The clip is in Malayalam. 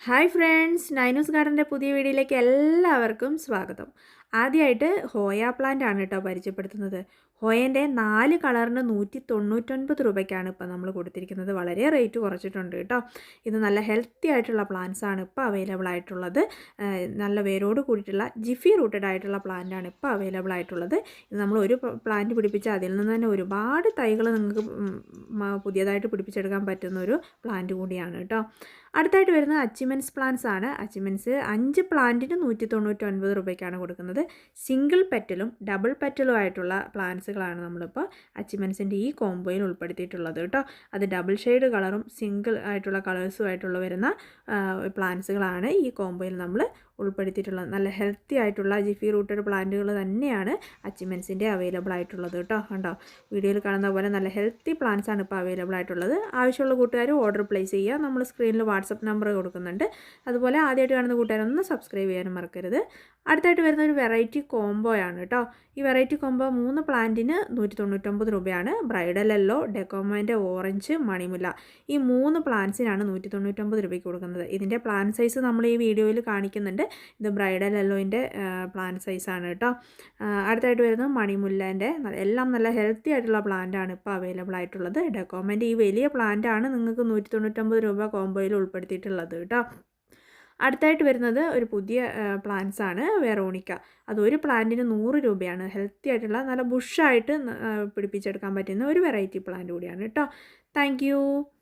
ഹായ് ഫ്രണ്ട്സ് നൈനൂസ് ഗാർഡന്റെ പുതിയ വീഡിയോയിലേക്ക് എല്ലാവർക്കും സ്വാഗതം. ആദ്യമായിട്ട് ഹോയ പ്ലാന്റ് ആണ് കേട്ടോ പരിചയപ്പെടുത്തുന്നത്. ഹോയന്റെ നാല് കളറിന് നൂറ്റി തൊണ്ണൂറ്റൊൻപത് രൂപയ്ക്കാണ് ഇപ്പോൾ നമ്മൾ കൊടുത്തിരിക്കുന്നത്. വളരെ റേറ്റ് കുറച്ചിട്ടുണ്ട് കേട്ടോ. ഇത് നല്ല ഹെൽത്തി ആയിട്ടുള്ള പ്ലാന്റ്സ് ആണ് ഇപ്പോൾ അവൈലബിൾ ആയിട്ടുള്ളത്. നല്ല വേരോട് കൂടിയിട്ടുള്ള ജിഫി റൂട്ടഡ് ആയിട്ടുള്ള പ്ലാന്റ് ആണ് ഇപ്പോൾ അവൈലബിൾ ആയിട്ടുള്ളത്. ഇത് നമ്മൾ ഒരു പ്ലാന്റ് പിടിപ്പിച്ച് അതിൽ നിന്ന് തന്നെ ഒരുപാട് തൈകൾ നിങ്ങൾക്ക് പുതിയതായിട്ട് പിടിപ്പിച്ചെടുക്കാൻ പറ്റുന്ന ഒരു പ്ലാന്റ് കൂടിയാണ് കേട്ടോ. അടുത്തായിട്ട് വരുന്നത് അച്ചിമെൻസ് പ്ലാന്റ്സ് ആണ്. അച്ചിമെൻസ് അഞ്ച് പ്ലാന്റിന് നൂറ്റി തൊണ്ണൂറ്റി ഒൻപത് രൂപയ്ക്കാണ് കൊടുക്കുന്നത് സിംഗിൾ പെറ്റലും ഡബിൾ പെറ്റലും ആയിട്ടുള്ള പ്ലാന്റ്സുകളാണ് നമ്മളിപ്പോൾ അച്ചിമെൻസിന്റെ ഈ കോംബോയിൽ ഉൾപ്പെടുത്തിയിട്ടുള്ളത് കേട്ടോ. അത് ഡബിൾ ഷെയ്ഡ് കളറും സിംഗിൾ ആയിട്ടുള്ള കളേഴ്സും ആയിട്ടുള്ള വരുന്ന പ്ലാന്റ്സുകളാണ് ഈ കോംബോയിൽ നമ്മൾ ഉൾപ്പെടുത്തിയിട്ടുള്ളത് നല്ല ഹെൽത്തി ആയിട്ടുള്ള ജിഫി റൂട്ടഡ് പ്ലാന്റുകൾ തന്നെയാണ് അച്ചിമെൻസിന്റെ അവൈലബിൾ ആയിട്ടുള്ളത് കേട്ടോ. കണ്ടോ? വീഡിയോയിൽ കാണുന്ന പോലെ നല്ല ഹെൽത്തി പ്ലാന്റ്സ് ആണ് ഇപ്പോൾ അവൈലബിൾ ആയിട്ടുള്ളത്. ആവശ്യമുള്ള കൂട്ടുകാർ ഓർഡർ പ്ലേസ് ചെയ്യുക. നമ്മൾ സ്ക്രീനിൽ വാട്സപ്പ് നമ്പർ കൊടുക്കുന്നുണ്ട്. അതുപോലെ ആദ്യമായിട്ട് കാണുന്ന കൂട്ടുകാരൊന്നും സബ്സ്ക്രൈബ് ചെയ്യാനും മറക്കരുത്. അടുത്തായിട്ട് വരുന്ന ഒരു വെറൈറ്റി കോംബോ ആണ് കേട്ടോ. ഈ വെറൈറ്റി കോംബോ മൂന്ന് പ്ലാന്റിന് നൂറ്റി തൊണ്ണൂറ്റൊമ്പത് രൂപയാണ് ബ്രൈഡൽ യെല്ലോ ഡെക്കോമന്റെ ഓറഞ്ച് മണിമുല്ല ഈ മൂന്ന് പ്ലാന്റ്സിനാണ് നൂറ്റി തൊണ്ണൂറ്റൊമ്പത് രൂപയ്ക്ക് കൊടുക്കുന്നത്. ഇതിന്റെ പ്ലാൻ സൈസ് നമ്മൾ ഈ വീഡിയോയിൽ കാണിക്കുന്നുണ്ട്. ഇത് ബ്രൈഡൽ എല്ലോയിന്റെ പ്ലാൻ സൈസാണ് കേട്ടോ. അടുത്തായിട്ട് വരുന്നത് മണിമുല്ലേന്റെ എല്ലാം നല്ല ഹെൽത്തി ആയിട്ടുള്ള പ്ലാന്റ് ആണ് ഇപ്പോൾ അവൈലബിൾ ആയിട്ടുള്ളത്. ഡെക്കോമെന്റ് ഈ വലിയ പ്ലാന്റ് ആണ് നിങ്ങൾക്ക് നൂറ്റി തൊണ്ണൂറ്റൊമ്പത് രൂപ കോംബോയിൽ ഉൾപ്പെടുത്തിയിട്ടുള്ളത് കേട്ടോ. അടുത്തായിട്ട് വരുന്നത് ഒരു പുതിയ പ്ലാന്റ്സ് ആണ് വെറോണിക്ക. അത് ഒരു പ്ലാന്റിന് നൂറ് രൂപയാണ്. ഹെൽത്തി ആയിട്ടുള്ള നല്ല ബുഷായിട്ട് പിടിപ്പിച്ചെടുക്കാൻ പറ്റുന്ന ഒരു വെറൈറ്റി പ്ലാന്റ് കൂടിയാണ് കേട്ടോ. താങ്ക്